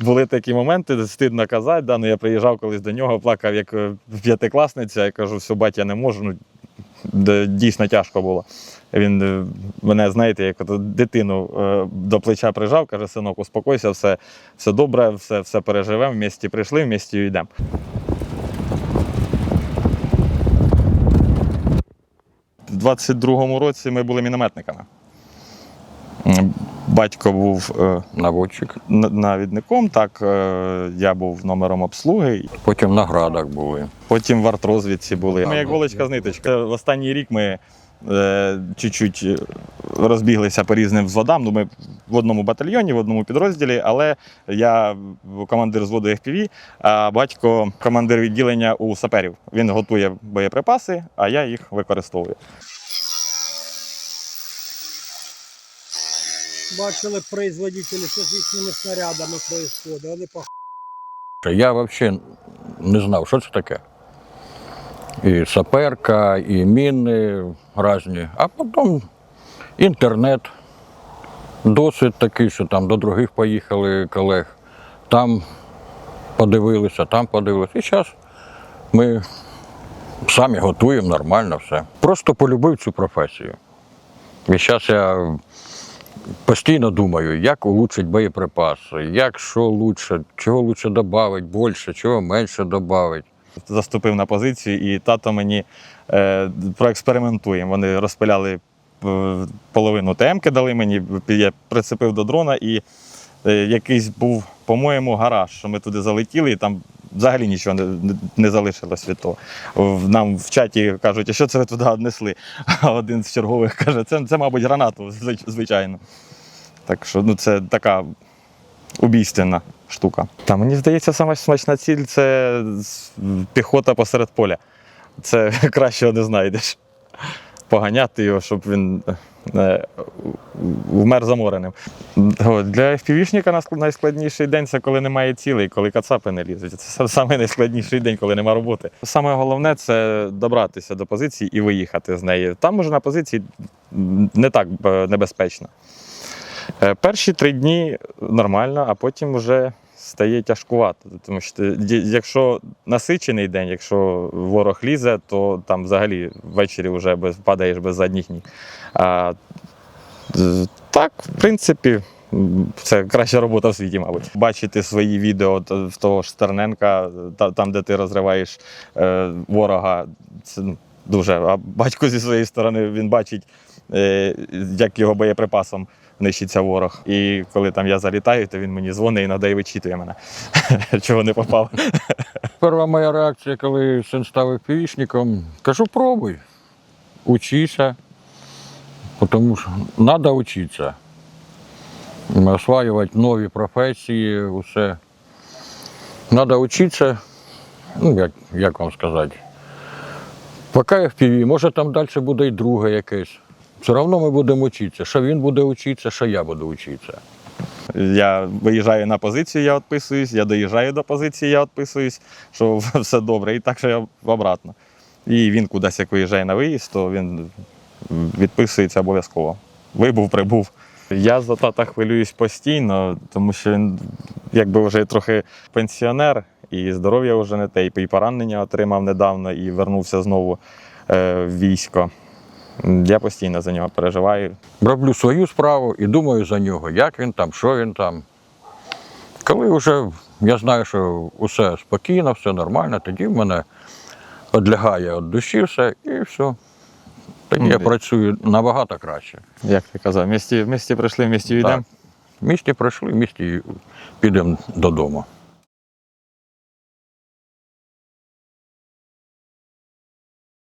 Були такі моменти, стидно казати. Да, ну, я приїжджав колись до нього, плакав як е, п'ятикласниця. Я кажу, все, батя, не можу. Ну, дійсно тяжко було. Він е, мене, знаєте, як дитину е, до плеча прижав, каже, синок, успокойся, все, все добре, все, все переживемо, в місті прийшли, в місті йдемо. У 22-му році ми були мінометниками. Батько був е, Наводчик. навідником, так е, я був номером обслуги. Потім на градах були. Потім в артрозвідці були. Ми як голочка з ниточка. В останній рік ми е, чуть-чуть е, розбіглися по різним взводам. Ну, ми в одному батальйоні, в одному підрозділі, але я командир взводу FPV, а батько командир відділення у саперів. Він готує боєприпаси, а я їх використовую. Бачили производителі, що з їхніми снарядами происходить. Вони по Я взагалі не знав, що це таке. І саперка, і міни різні. А потім інтернет. Досвід такий, що там до других поїхали колег. Там подивилися, там подивилися. І зараз ми самі готуємо нормально все. Просто полюбив цю професію. І зараз я постійно думаю, як улучшити боєприпаси, як що лучше, чого лучше додати, більше, чого менше додати. заступив на позицію, і тато мені е, проекспериментуємо. Вони розпиляли е, половину ТМ-ки дали мені, я прицепив до дрона, і е, якийсь був, по-моєму, гараж, що ми туди залетіли, і там взагалі нічого не, не залишилось від того. Нам в чаті кажуть, а що це ви туди однесли? А один з чергових каже, це, це мабуть, гранату, звичайно. Так що ну, це така убійственна штука. Та мені здається, сама смачна ціль це піхота посеред поля. Це кращого не знайдеш. Поганяти його, щоб він е, вмер замореним. Для FPV-шника найскладніший день це коли немає цілей, коли кацапи не лізуть. Це найскладніший день, коли немає роботи. Саме головне це добратися до позиції і виїхати з неї. Там уже на позиції не так е, небезпечно. Е, Перші три дні нормально, а потім вже стає тяжкувато. Тому що якщо насичений день, якщо ворог лізе, то там взагалі ввечері вже падаєш без задніх ніг. Так, в принципі, це краща робота в світі, мабуть. Бачити свої відео в того ж Стерненка, там, де ти розриваєш е, ворога, це ну, дуже. А батько зі своєї сторони він бачить, е, як його боєприпасом нищиться ворог. І коли там я залітаю, то він мені дзвонить і надає вичитує мене, чого не попав. Перша моя реакція, коли син став півічником, кажу, пробуй, учися, тому що треба вчитися. Осваювати нові професії, усе. Треба вчитися, ну, як, як вам сказати, поки FPV, може там далі буде і друге якесь. Все одно ми будемо вчитися. Що він буде вчитися, що я буду вчитися. Я виїжджаю на позицію, я відписуюсь, я доїжджаю до позиції, я відписуюсь, що все добре, і так що я обратно. І він кудись як виїжджає на виїзд, то він відписується обов'язково. Вибув, прибув. Я за тата хвилююсь постійно, тому що він якби вже трохи пенсіонер, і здоров'я вже не те, і поранення отримав недавно і вернувся знову е, в військо. Я постійно за нього переживаю. роблю свою справу і думаю за нього, як він там, що він там. Коли вже я знаю, що усе спокійно, все нормально, тоді в мене відлягає від душі все і все. Тоді я працюю набагато краще. Як ти казав, в місті, в місті прийшли, в місті йдемо. В місті прийшли, в місті підемо додому.